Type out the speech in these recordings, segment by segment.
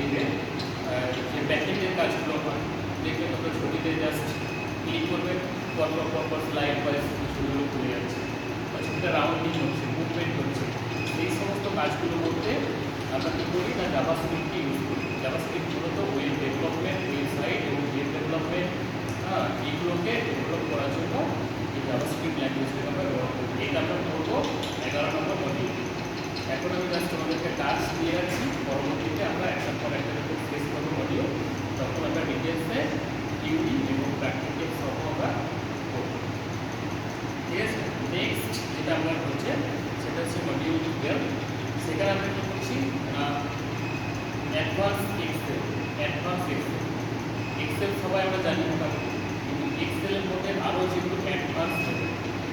দেখবেন যে প্যাকেটের কাজগুলো হয় দেখবেন ওটা ছবিতে জাস্ট ক্লিক করবেন, পরপর পরপর স্লাইড ওয়াইজ ছবিগুলো খুলে যাচ্ছে। বা ছবিটা রাউন্ডিং হচ্ছে মুভমেন্ট হচ্ছে। এই সমস্ত কাজগুলো করতে আমরা কী করি না জাবা ইউজ করি। জাবা স্ক্রিপ্ট মূলত ওয়েব ডেভেলপমেন্ট যেটা আমরা হচ্ছে সেটা হচ্ছে মডিউল টুয়েলভ সেখানে আমরা কী করছি? অ্যাডভান্স এক্সেল অ্যাডভান্স এক্সেল সবাই আমরা জানি মোটামুটি। কিন্তু এক্সেলের মধ্যে আরও যেগুলো অ্যাডভান্স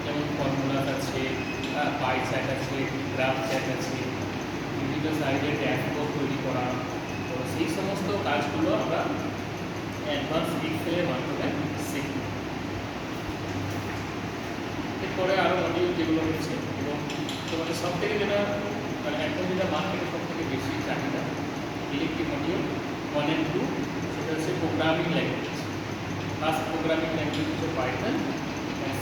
যেমন ফর্মুলাস আছে পাই চ্যাট আছে গ্রাফ চ্যাট আছে, বিভিন্ন সাইডে ড্যাশবোর্ড তৈরি করা। তো সেই সমস্ত কাজগুলো আমরা অ্যাডভান্স এক্সেলের মাধ্যমে শিখব। এরপরে আরও যেগুলো রয়েছে এবং তোমাদের সব থেকে যেটা মানে এখন যেটা মার্কেটে সব থেকে বেশি চাহিদা electric module one and two সেটা হচ্ছে programming language first programming language হচ্ছে পাইথন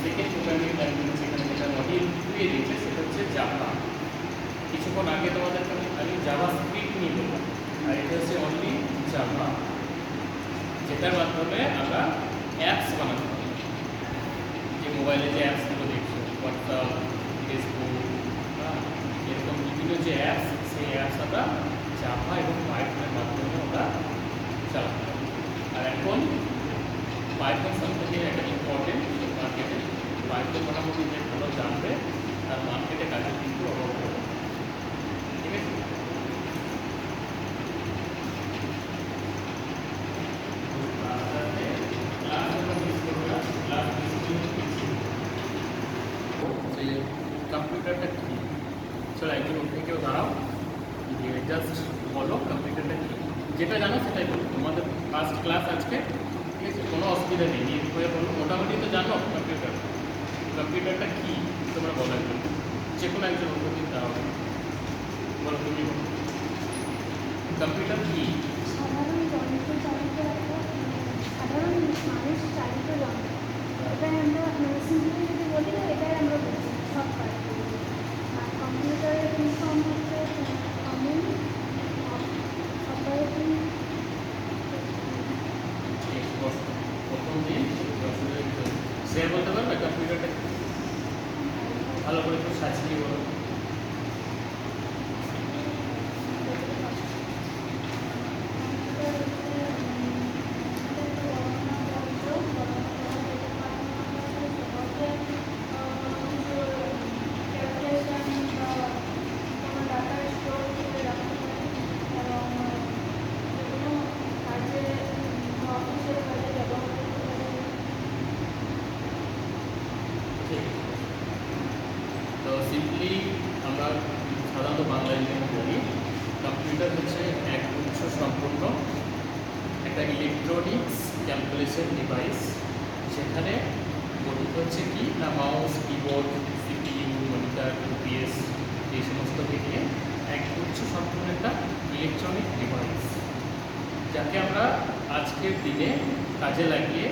সেকেন্ড প্রোগ্রামিং ল্যাঙ্গুয়েজ যেখানে যেটা মডিউল টুয়ে দিয়েছে সেটা হচ্ছে জাভা কিছুক্ষণ আগে তোমাদেরকে আমি জাভা স্ক্রিপ্ট নিয়ে বললাম, আর এটা হচ্ছে অনলি জাভা যেটার মাধ্যমে আমরা অ্যাপস বানাতে পারি। যে মোবাইলে যে অ্যাপসগুলো হোয়াটসঅ্যাপ ফেসবুক এরকম বিভিন্ন যে অ্যাপস সেই অ্যাপস আমরা জাভা এবং পাইথনের মাধ্যমে আমরা চালাতে পারি। আর এখন পাইথন সম্পর্কে একটা ইম্পর্টেন্ট মার্কেটে পাইথন মোটামুটি যে ভালো জানবে, তার মার্কেটে কাজের কিন্তু অভাব হবে না। ঠিক আছে যে কম্পিউটারটা কী চলো একজন উঠে কেউ দাঁড়াও যে জাস্ট বলো কম্পিউটারটা কী যেটা জানো সেটাই বলো তোমাদের ফার্স্ট ক্লাস আজকে ঠিক আছে কোনো অসুবিধা নেই নিয়ে হয়ে বলো মোটামুটি তো জানো কম্পিউটার কম্পিউটারটা কী তোমরা বলো একজন যে কোনো একজন উপস্থিত দাও বলো তুমি বলো কম্পিউটার কী সাধারণ যন্ত্র চালিত একটা সাধারণ মানুষ চালিত যন্ত্র এটাই আমরা মানে সিম্পলি যদি বলি এটাই আমরা বুঝি সব কাজ আর কম্পিউটারের ফুল ফর্ম হচ্ছে কমন অপারেটিং প্রথম দিন সে বলতে পারবে? কম্পিউটারটা ভালো করে একটু সাজিয়ে বলো ঠিক আছে। তো সিম্পলি আমরা সাধারণত বাংলায় যদি বলি কম্পিউটার হচ্ছে এক উৎস সম্পূর্ণ, একটা ইলেকট্রনিক্স ক্যালকুলেশন ডিভাইস সেখানে গঠিত হচ্ছে কি? না mouse keyboard CPU monitor UPS এই সমস্ত থেকে এক উচ্চ সম্পূর্ণ একটা ইলেকট্রনিক ডিভাইস যাকে আমরা আজকের দিনে কাজে লাগিয়ে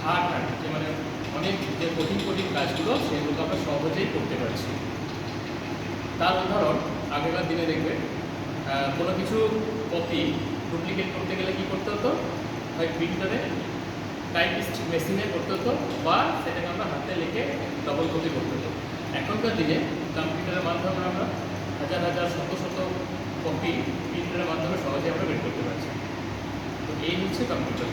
হার্ট হার্ড যে মানে অনেক যে কঠিন কঠিন কাজগুলো সেগুলো আমরা সহজেই করতে পারছি। তার উদাহরণ আগেকার দিনে দেখবে কোনো কিছু কপি ডুপ্লিকেট করতে গেলে কি করতে হতো? হয় প্রিন্টারে টাইপিস্ট মেশিনে করতে হতো বা সেটাকে আমরা হাতে লিখে ডবল কপি করতে হতো। এখনকার দিনে কম্পিউটারের মাধ্যমে আমরা হাজার হাজার, শত শত কপি প্রিন্টারের মাধ্যমে সহজে আমরা বের করতে পারছি। তো এই হচ্ছে কম্পিউটার